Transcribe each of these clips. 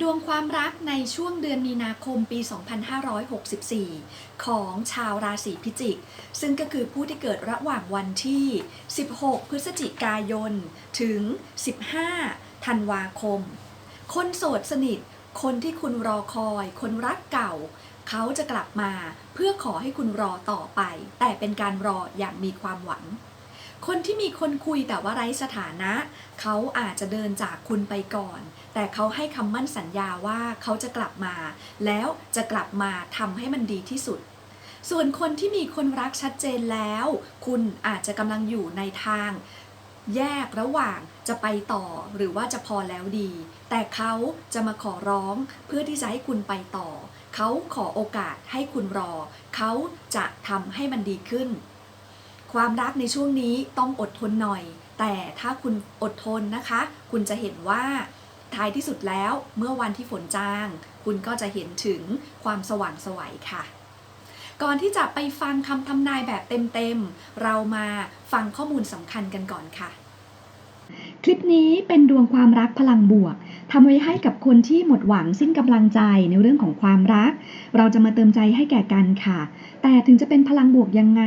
ดวงความรักในช่วงเดือนมีนาคมปี 2564 ของชาวราศีพิจิก ซึ่งก็คือผู้ที่เกิดระหว่างวันที่ 16 พฤศจิกายน ถึง 15 ธันวาคม คนโสดสนิท คนที่คุณรอคอย คนรักเก่า เขาจะกลับมาเพื่อขอให้คุณรอต่อไป แต่เป็นการรออย่างมีความหวัง คนที่มีคนคุยแต่ว่าไร้สถานะ เขาอาจจะเดินจากคุณไปก่อน แต่เขาให้คำมั่นสัญญาว่าเขาจะกลับมา แล้วจะกลับมาทำให้มันดีที่สุด ส่วนคนที่มีคนรักชัดเจนแล้ว คุณอาจจะกำลังอยู่ในทาง แยกระหว่างจะไปต่อหรือว่าจะพอแล้วดี แต่เขาจะมาขอร้องเพื่อที่จะให้คุณไปต่อ เขาขอโอกาสให้คุณรอ เขาจะทำให้มันดีขึ้น ความรักในช่วงนี้ต้องอดทนหน่อย แต่ถ้าคุณอดทนนะคะ คุณจะเห็นว่าท้ายที่สุดแล้วเมื่อวันที่ฝนจาง คุณก็จะเห็นถึงความสว่างไสวัยค่ะ ก่อนที่จะไปฟังคำทำนายแบบเต็มๆ เรามาฟังข้อมูลสำคัญกันก่อนค่ะ คลิปนี้เป็นดวงความรักพลังบวกำไว้ให้กับคนที่หมดหวังสิ้นกำลังใจในเรื่องของความรัก เราจะมาเติมใจให้แก่กันค่ะ แต่ถึงจะเป็นพลังบวกยังไง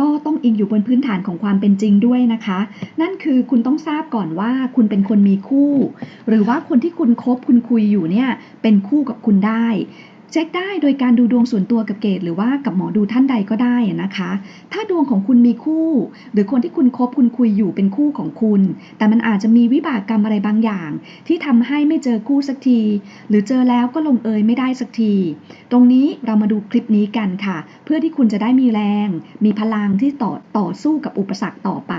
ก็ต้องอิงอยู่บนพื้นฐานของความเป็นจริงด้วยนะคะ นั่นคือคุณต้องทราบก่อนว่าคุณเป็นคนมีคู่ หรือว่าคนที่คุณคบคุณคุยอยู่เนี่ยเป็นคู่กับคุณได้ เช็คได้โดยการดูดวงส่วนตัวกับเกตหรือว่ากับหมอดูท่านใดก็ได้นะคะ ถ้าดวงของคุณมีคู่ หรือคนที่คุณคบคุณคุยอยู่เป็นคู่ของคุณ แต่มันอาจจะมีวิบากกรรมอะไรบางอย่าง ที่ทำให้ไม่เจอคู่สักที หรือเจอแล้วก็ลงเอยไม่ได้สักที ตรงนี้เรามาดูคลิปนี้กันค่ะ เพื่อที่คุณจะได้มีแรง มีพลังที่ต่อต่อสู้กับอุปสรรคต่อไป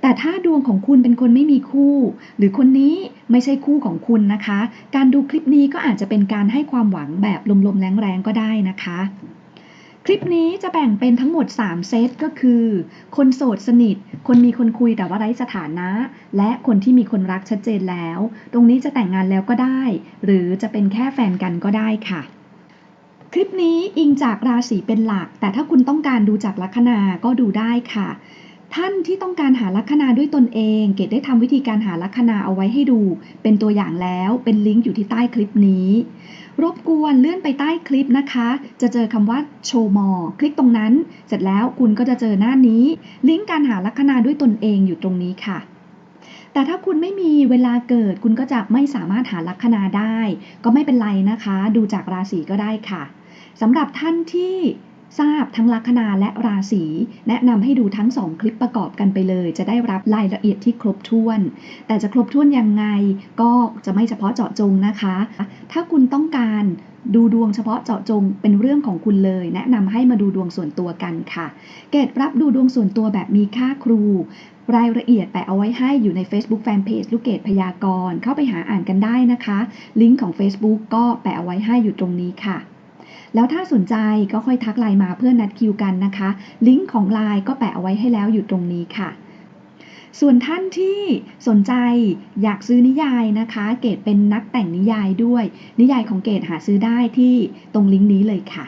แต่ถ้าดวงของคุณเป็นคนไม่มีคู่ หรือคนนี้ไม่ใช่คู่ของคุณนะคะ การดูคลิปนี้ก็อาจจะเป็นการให้ความหวังแบบลมๆแรงๆก็ได้นะคะ คลิปนี้จะแบ่งเป็นทั้งหมด 3 เซตก็คือ คนโสดสนิท คนมีคนคุยแต่ว่าไร้สถานะ และคนที่มีคนรักชัดเจนแล้ว ตรงนี้จะแต่งงานแล้วก็ได้ หรือจะเป็นแค่แฟนกันก็ได้ค่ะคลิปนี้อิงจากราศีเป็นหลัก แต่ถ้าคุณต้องการดูจากลัคนาก็ดูได้ค่ะ ท่านที่ต้องการหาลัคนาด้วยตนเอง เกดได้ทำวิธีการหาลัคนาเอาไว้ให้ดู เป็นตัวอย่างแล้วเป็นลิงก์อยู่ที่ใต้คลิปนี้ รบกวนเลื่อนไปใต้คลิปนะคะ จะเจอคำว่าโชว์มอคลิกตรงนั้น เสร็จแล้วคุณก็จะเจอหน้านี้ ลิงก์การหาลัคนาด้วยตนเองอยู่ตรงนี้ค่ะแต่ถ้าคุณไม่มีเวลาเกิดคุณก็จะไม่สามารถหาลัคนาได้ ก็ไม่เป็นไรนะคะ ดูจากราศีก็ได้ค่ะสำหรับท่านที่ ทราบทั้งลัคนาและราศีแนะนำให้ดูทั้ง 2 คลิปประกอบกันไปเลย จะได้รับรายละเอียดที่ครบถ้วน แต่จะครบถ้วนยังไงก็จะไม่เฉพาะเจาะจงนะคะ ถ้าคุณต้องการดูดวงเฉพาะเจาะจงเป็นเรื่องของคุณเลย แนะนำให้มาดูดวงส่วนตัวกันค่ะ เกตรับดูดวงส่วนตัวแบบมีค่าครู รายละเอียดแปะเอาไว้ให้อยู่ใน Facebook Fanpage ลูกเกดพยากรณ์เข้าไปหาอ่านกันได้นะคะ ลิงก์ของ Facebook ก็แปะเอาไว้ให้อยู่ตรงนี้ค่ะ แล้วถ้าสนใจก็ค่อยทักไลน์มาเพื่อนัดคิวกันนะคะ ลิงก์ของไลน์ก็แปะเอาไว้ให้แล้วอยู่ตรงนี้ค่ะส่วนท่านที่สนใจอยากซื้อนิยายนะคะ เกดเป็นนักแต่งนิยายด้วย นิยายของเกดหาซื้อได้ที่ตรงลิงก์นี้เลยค่ะ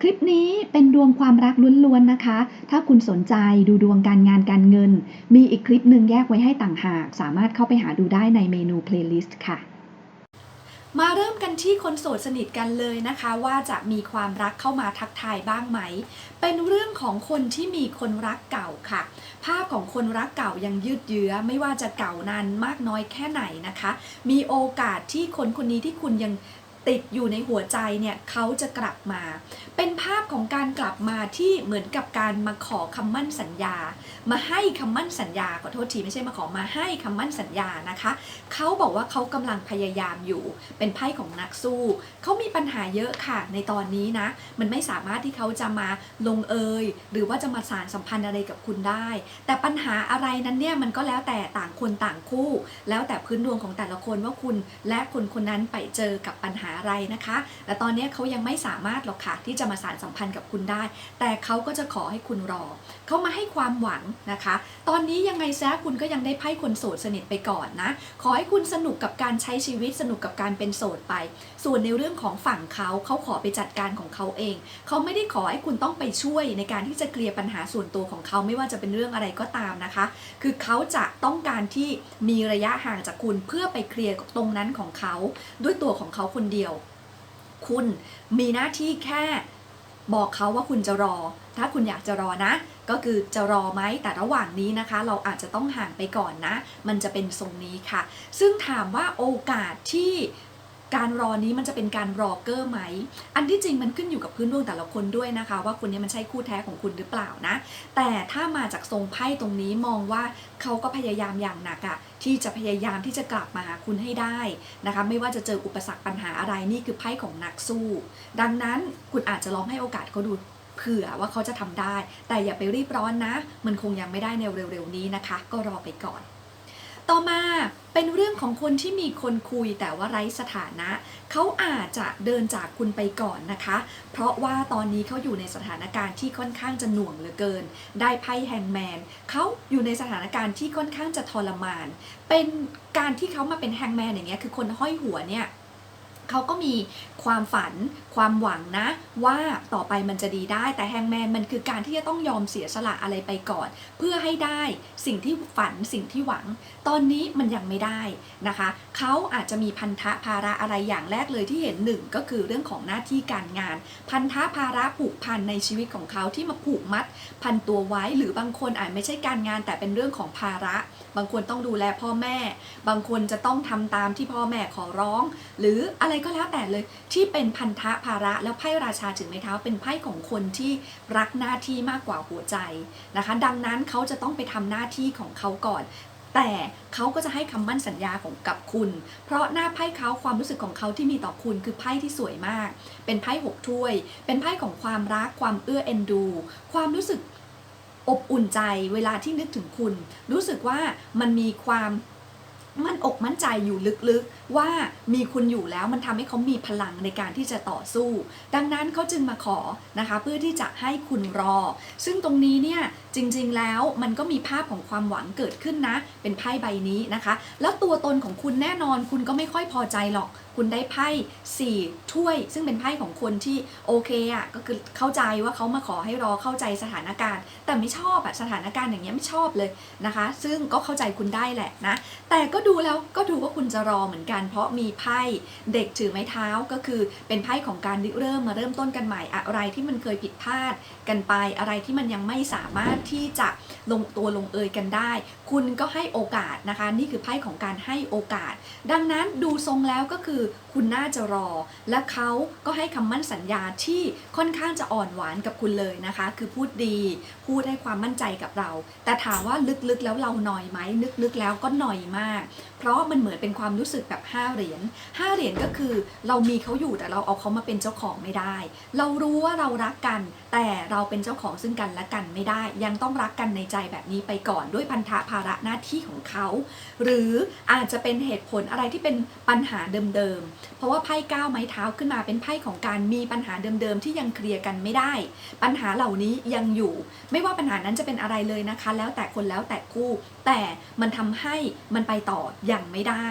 คลิปนี้เป็นดวงความรักล้วนๆนะคะ ถ้าคุณสนใจดูดวงการงานการเงิน มีอีกคลิปหนึ่งแยกไว้ให้ต่างหาก สามารถเข้าไปหาดูได้ในเมนู playlist ค่ะ มาเริ่มกันที่คนโสดสนิทกันเลยนะคะ ว่าจะมีความรักเข้ามาทักทายบ้างไหม เป็นเรื่องของคนที่มีคนรักเก่าค่ะ ภาพของคนรักเก่ายังยืดเยื้อ ไม่ว่าจะเก่านานมากน้อยแค่ไหนนะคะ มีโอกาสที่คนคนนี้ที่คุณยัง ติดอยู่ในหัวใจเนี่ยเขาจะกลับมา เป็นภาพของการกลับมาที่เหมือนกับการมาขอคำมั่นสัญญา มาให้คำมั่นสัญญาขอโทษทีไม่ใช่มาขอมาให้คำมั่นสัญญานะคะเขาบอกว่าเขากำลังพยายามอยู่ เป็นไพ่ของนักสู้เขามีปัญหาเยอะค่ะในตอนนี้นะ มันไม่สามารถที่เขาจะมาลงเอยหรือว่าจะมาสารสัมพันธ์อะไรกับคุณได้ แต่ปัญหาอะไรนั้นเนี่ยมันก็แล้วแต่ต่างคนต่างคู่ แล้วแต่พื้นดวงของแต่ละคนว่าคุณและคนคนนั้นไปเจอกับปัญหาอะไรนะคะแต่ตอนนี้เขายังไม่สามารถหรอกค่ะที่จะมาสานสัมพันธ์กับคุณได้ แต่เขาก็จะขอให้คุณรอ เขามาให้ความหวังนะคะ ตอนนี้ยังไงซะคุณก็ยังได้ไพ่คนโสดสนิทไปก่อนนะ ขอให้คุณสนุกกับการใช้ชีวิตสนุกกับการเป็นโสดไป ส่วนในเรื่องของฝั่งเขาเขาขอไปจัดการของเขาเอง เขาไม่ได้ขอให้คุณต้องไปช่วยในการที่จะเคลียร์ปัญหาส่วนตัวของเขาไม่ว่าจะเป็นเรื่องอะไรก็ตามนะคะ คือเขาจะต้องการที่มีระยะห่างจากคุณเพื่อไปเคลียร์ตรงนั้นของเขา ด้วยตัวของเขาคนเดียวคุณมีหน้าที่แค่บอกเขาว่าคุณจะรอ ถ้าคุณอยากจะรอนะ ก็คือจะรอไหม แต่ระหว่างนี้นะคะ เราอาจจะต้องห่างไปก่อนนะ มันจะเป็นทรงนี้ค่ะ ซึ่งถามว่าโอกาสที่ การรอนี้มันจะเป็นการรอเกอร์ไหม อันที่จริงมันขึ้นอยู่กับพื้นดวงแต่ละคนด้วยนะคะ ว่าคนนี้มันใช่คู่แท้ของคุณหรือเปล่านะ แต่ถ้ามาจากทรงไพ่ตรงนี้มองว่าเขาก็พยายามอย่างหนักอะที่จะพยายามที่จะกลับมาหาคุณให้ได้นะคะ ไม่ว่าจะเจออุปสรรคปัญหาอะไรนี่คือไพ่ของนักสู้ ดังนั้นคุณอาจจะลองให้โอกาสเขาดูเผื่อว่าเขาจะทำได้ แต่อย่าไปรีบร้อนนะ มันคงยังไม่ได้ในเร็วๆนี้นะคะ ก็รอไปก่อน ต่อมาเป็นเรื่องของคนที่มีคนคุยแต่ว่าไร้สถานะ เขาอาจจะเดินจากคุณไปก่อนนะคะ เพราะว่าตอนนี้เขาอยู่ในสถานการณ์ที่ค่อนข้างจะหน่วงเหลือเกิน ได้ไพ่แฮงแมนเขาอยู่ในสถานการณ์ที่ค่อนข้างจะทรมาน เป็นการที่เขามาเป็นแฮงแมนอย่างเงี้ยคือคนห้อยหัวเนี่ย เขาก็มีความฝัน ความหวังนะ ว่าต่อไปมันจะดีได้ แต่แฮงแมนมันคือการที่จะต้องยอมเสียสละอะไรไปก่อน เพื่อให้ได้สิ่งที่ฝันสิ่งที่หวัง ตอนนี้มันยังไม่ได้นะคะ เขาอาจจะมีพันธะภาระอะไรอย่างแรกเลยที่เห็นหนึ่งก็คือเรื่องของหน้าที่การงาน พันธะภาระผูกพันในชีวิตของเขาที่มาผูกมัด พันตัวไว้หรือบางคนอาจไม่ใช่การงาน แต่เป็นเรื่องของภาระ บางคนต้องดูแลพ่อแม่ บางคนจะต้องทำตามที่พ่อแม่ขอร้อง หรืออะไรก็แล้วแต่เลยที่เป็นพันธะภาระแล้วไพ่ราชาถือไม้เท้าเป็นไพ่ของคนที่รักหน้าที่มากกว่าหัวใจนะคะ ดังนั้นเขาจะต้องไปทำหน้าที่ของเขาก่อนแต่เขาก็จะให้คำมั่นสัญญาของกับคุณ เพราะหน้าไพ่เขาความรู้สึกของเขาที่มีต่อคุณคือไพ่ที่สวยมาก เป็นไพ่หกถ้วย เป็นไพ่ของความรัก ความเอื้อเอ็นดู ความรู้สึกอบอุ่นใจเวลาที่นึกถึงคุณ รู้สึกว่ามันมีความ มั่นอกมั่นใจอยู่ลึกๆ ว่ามีคุณอยู่แล้วมันทำให้เขามีพลังในการที่จะต่อสู้ ดังนั้นเขาจึงมาขอนะคะ เพื่อที่จะให้คุณรอ ซึ่งตรงนี้เนี่ยจริงๆแล้วมันก็มีภาพของความหวังเกิดขึ้นนะ เป็นไพ่ใบนี้นะคะ แล้วตัวตนของคุณแน่นอนคุณก็ไม่ค่อยพอใจหรอกคุณได้ไพ่สี่ถ้วย ซึ่งเป็นไพ่ของคนที่โอเคอะก็คือเข้าใจว่าเขามาขอให้รอเข้าใจสถานการณ์ แต่ไม่ชอบอะสถานการณ์อย่างเงี้ยไม่ชอบเลยนะคะ ซึ่งก็เข้าใจคุณได้แหละนะแต่ก็ดูดูแล้วก็ดูว่าคุณจะรอเหมือนกัน เพราะมีไพ่เด็กถือไม้เท้าก็คือเป็นไพ่ของการริเริ่มมาเริ่มต้นกันใหม่อะไรที่มันเคยผิดพลาดกันไป อะไรที่มันยังไม่สามารถที่จะลงตัวลงเอยกันได้ คุณก็ให้โอกาสนะคะ นี่คือไพ่ของการให้โอกาส ดังนั้นดูทรงแล้วก็คือคุณน่าจะรอ และเขาก็ให้คำมั่นสัญญาที่ค่อนข้างจะอ่อนหวานกับคุณเลยนะคะ คือพูดดี พูดให้ความมั่นใจกับเรา แต่ถามว่าลึกๆแล้วเราหน่อยไหมลึกๆแล้วก็หน่อยมากเพราะมันเหมือนเป็นความรู้สึกแบบ5เหรียญ5เหรียญก็คือเรามีเขาอยู่แต่เราเอาเขามาเป็นเจ้าของไม่ได้ เรารู้ว่าเรารักกัน แต่เราเป็นเจ้าของซึ่งกันและกันไม่ได้ ยังต้องรักกันในใจแบบนี้ไปก่อนด้วยพันธะภาระหน้าที่ของเขา หรืออาจจะเป็นเหตุผลอะไรที่เป็นปัญหาเดิมๆ เพราะว่าไพ่ก้าวไม้เท้าขึ้นมาเป็นไพ่ของการมีปัญหาเดิมๆที่ยังเคลียร์กันไม่ได้ ปัญหาเหล่านี้ยังอยู่ ไม่ว่าปัญหานั้นจะเป็นอะไรเลยนะคะ แล้วแต่คนแล้วแต่คู่แต่มันทำให้มันไปต่ออย่างไม่ได้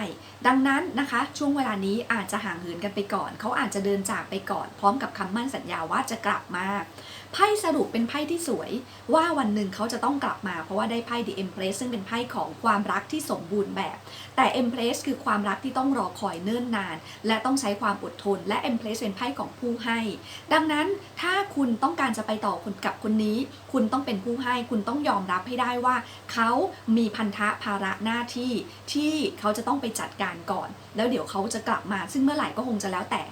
ดังนั้นนะคะช่วงเวลานี้อาจจะห่างเหินกันไปก่อน เขาอาจจะเดินจากไปก่อน พร้อมกับคำมั่นสัญญาว่าจะกลับมาไพ่สรุปเป็นไพ่ที่สวย ว่าวันหนึ่งเขาจะต้องกลับมาเพราะว่าได้ไพ่ The Empress ซึ่งเป็นไพ่ของความรักที่สมบูรณ์แบบ แต่ Empress คือความรักที่ต้องรอคอยเนิ่นนาน และต้องใช้ความอดทน และ Empress เป็นไพ่ของผู้ให้ ดังนั้นถ้าคุณต้องการจะไปต่อคนกับคนนี้ คุณต้องเป็นผู้ให้คุณต้องยอมรับให้ได้ว่า เขามีพันธะภาระหน้าที่ที่เขาจะต้องไปจัดการก่อน แล้วเดี๋ยวเขาจะกลับมา ซึ่งเมื่อไหร่ก็คงจะแล้วแต่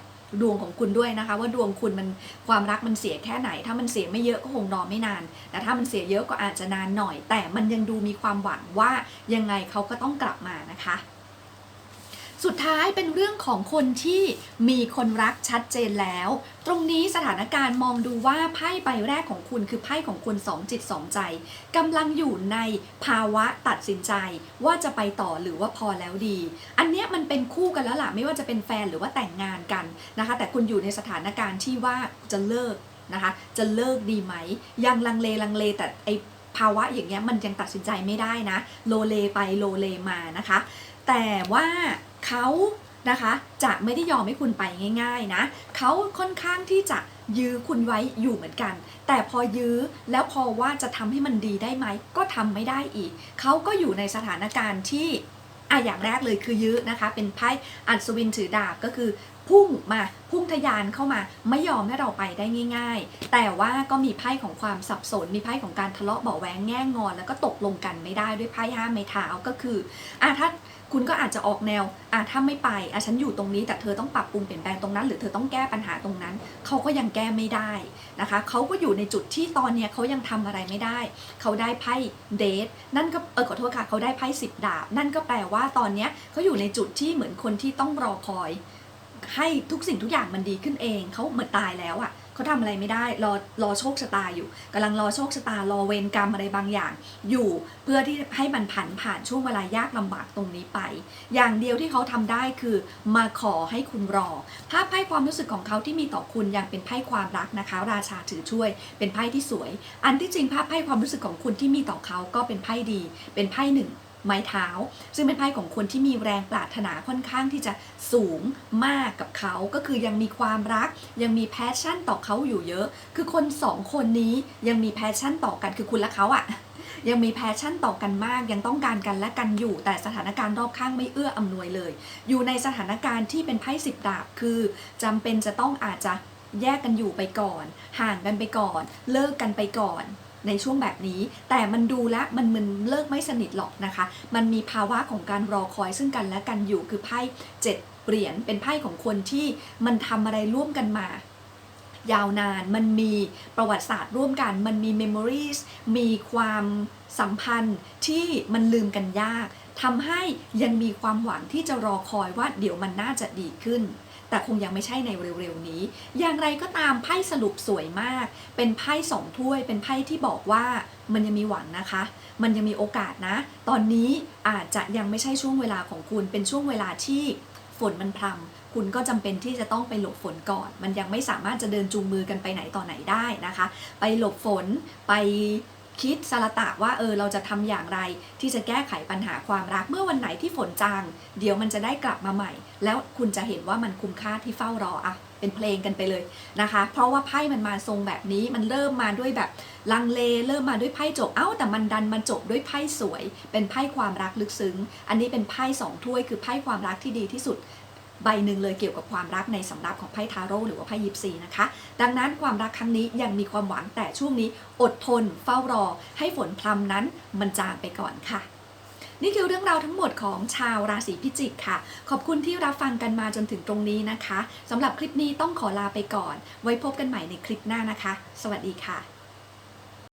ดวงของคุณด้วยนะคะ ว่าดวงคุณมันความรักมันเสียแค่ไหน ถ้ามันเสียไม่เยอะก็คงนอนไม่นาน แต่ถ้ามันเสียเยอะก็อาจจะนานหน่อย แต่มันยังดูมีความหวังว่ายังไงเขาก็ต้องกลับมานะคะ สุดท้ายเป็นเรื่องของคนที่มีคนรักชัดเจนแล้ว ตรงนี้สถานการณ์มองดูว่าไพ่ใบแรกของคุณคือไพ่ของคนสองจิตสองใจกำลังอยู่ในภาวะตัดสินใจ ว่าจะไปต่อหรือว่าพอแล้วดี อันเนี้ยมันเป็นคู่กันแล้วล่ะไม่ว่าจะเป็นแฟนหรือว่าแต่งงานกันนะคะ แต่คุณอยู่ในสถานการณ์ที่ว่าจะเลิกนะคะจะเลิกดีไหม ยังลังเลลังเลแต่ไอภาวะอย่างเงี้ยมันยังตัดสินใจไม่ได้นะ โลเลไปโลเลมานะคะ แต่ว่า เขานะคะจะไม่ได้ยอมให้คุณไปง่าย ๆนะเขาค่อนข้างที่จะยื้อคุณไว้อยู่เหมือนกัน แต่พอยื้อแล้วพอว่าจะทำให้มันดีได้ไหม ก็ทำไม่ได้อีก เขาก็อยู่ในสถานการณ์ที่อะอย่างแรกเลยคือยื้อนะคะ เป็นไพ่อัศวินถือดาบก็คือ พุ่งมาพุ่งทะยานเข้ามาไม่ยอมให้เราไปได้ง่าย ๆ แต่ว่าก็มีไพ่ของความสับสน มีไพ่ของการทะเลาะเบาะแวงแง่งอน แล้วก็ตกลงกันไม่ได้ด้วยไพ่ห้าไม้เท้าก็คืออะถ้าคุณก็อาจจะออกแนวอะถ้าไม่ไปอะฉันอยู่ตรงนี้แต่เธอต้องปรับปรุงเปลี่ยนแปลงตรงนั้น หรือเธอต้องแก้ปัญหาตรงนั้น เขาก็ยังแก้ไม่ได้นะคะเขาก็อยู่ในจุดที่ตอนเนี้ยเขายังทำอะไรไม่ได้ เขาได้ไพ่เดทนั่นก็เออขอโทษค่ะเขาได้ไพ่สิบดาบ นั่นก็แปลว่าตอนเนี้ยเขาอยู่ในจุดที่เหมือนคนที่ต้องรอคอย ให้ทุกสิ่งทุกอย่างมันดีขึ้นเอง เขาเหมือนตายแล้วอะ่ะเขาทำอะไรไม่ได้ รอรอโชคชะตาอยู่กำลังรอโชคชะตารอเวรกรรมอะไรบางอย่าง อยู่เพื่อที่ให้มันผ่านผ่านช่วงเวลายากลำบากตรงนี้ไป อย่างเดียวที่เขาทำได้คือมาขอให้คุณรอภาพไพ่ความรู้สึกของเขาที่มีต่อคุณยังเป็นไพ่ความรักนะคะ ราชาถือช่วย เป็นไพ่ที่สวย อันที่จริงภาพไพ่ความรู้สึกของคุณที่มีต่อเขาก็เป็นไพ่ดี เป็นไพ่หนึ่ง ไม้เท้า ซึ่งเป็นไพ่ของคนที่มีแรงปรารถนาค่อนข้างที่จะสูงมากกับเขา ก็คือยังมีความรัก ยังมีแพชชั่นต่อเขาอยู่เยอะ คือคนสองคนนี้ยังมีแพชชั่นต่อกันคือคุณและเขาอะยังมีแพชชั่นต่อกันมาก ยังต้องการกันและกันอยู่ แต่สถานการณ์รอบข้างไม่เอื้ออำนวยเลย อยู่ในสถานการณ์ที่เป็นไพ่สิบดาบคือจำเป็นจะต้องอาจจะแยกกันอยู่ไปก่อน ห่างกันไปก่อน เลิกกันไปก่อน ในช่วงแบบนี้ แต่มันดูแล้วมันมันเลิกไม่สนิทหรอกนะคะ มันมีภาวะของการรอคอยซึ่งกันและกันอยู่คือไพ่เจ็ดเหรียญเป็นไพ่ของคนที่มันทำอะไรร่วมกันมายาวนาน มันมีประวัติศาสตร์ร่วมกัน มันมี memories มีความสัมพันธ์ที่มันลืมกันยากทำให้ยังมีความหวังที่จะรอคอยว่าเดี๋ยวมันน่าจะดีขึ้น แต่คงยังไม่ใช่ในเร็วๆนี้ อย่างไรก็ตามไพ่สรุปสวยมาก เป็นไพ่สองถ้วย เป็นไพ่ที่บอกว่ามันยังมีหวังนะคะ มันยังมีโอกาสนะ ตอนนี้อาจจะยังไม่ใช่ช่วงเวลาของคุณ เป็นช่วงเวลาที่ฝนมันพรำคุณก็จำเป็นที่จะต้องไปหลบฝนก่อน มันยังไม่สามารถจะเดินจูงมือกันไปไหนต่อไหนได้นะคะ ไปหลบฝน ไป คิดสารตะว่าเออเราจะทำอย่างไร ที่จะแก้ไขปัญหาความรักเมื่อวันไหนที่ฝนจาง เดี๋ยวมันจะได้กลับมาใหม่ แล้วคุณจะเห็นว่ามันคุ้มค่าที่เฝ้ารออะเป็นเพลงกันไปเลยนะคะ เพราะว่าไพ่มันมาทรงแบบนี้มันเริ่มมาด้วยแบบลังเลเริ่มมาด้วยไพ่จบเอ้าแต่มันดันมาจบด้วยไพ่สวย เป็นไพ่ความรักลึกซึ้ง อันนี้เป็นไพ่สองถ้วยคือไพ่ความรักที่ดีที่สุด ใบหนึ่งเลยเกี่ยวกับความรักในสำรับของไพ่ทาโร่หรือว่าไพ่ยิปซีนะคะ ดังนั้นความรักครั้งนี้ยังมีความหวังแต่ช่วงนี้อดทนเฝ้ารอ ให้ฝนพรำนั้นมันจางไปก่อนค่ะนี่คือเรื่องราวทั้งหมดของชาวราศีพิจิกค่ะ ขอบคุณที่รับฟังกันมาจนถึงตรงนี้นะคะสำหรับคลิปนี้ต้องขอลาไปก่อน ไว้พบกันใหม่ในคลิปหน้านะคะ สวัสดีค่ะ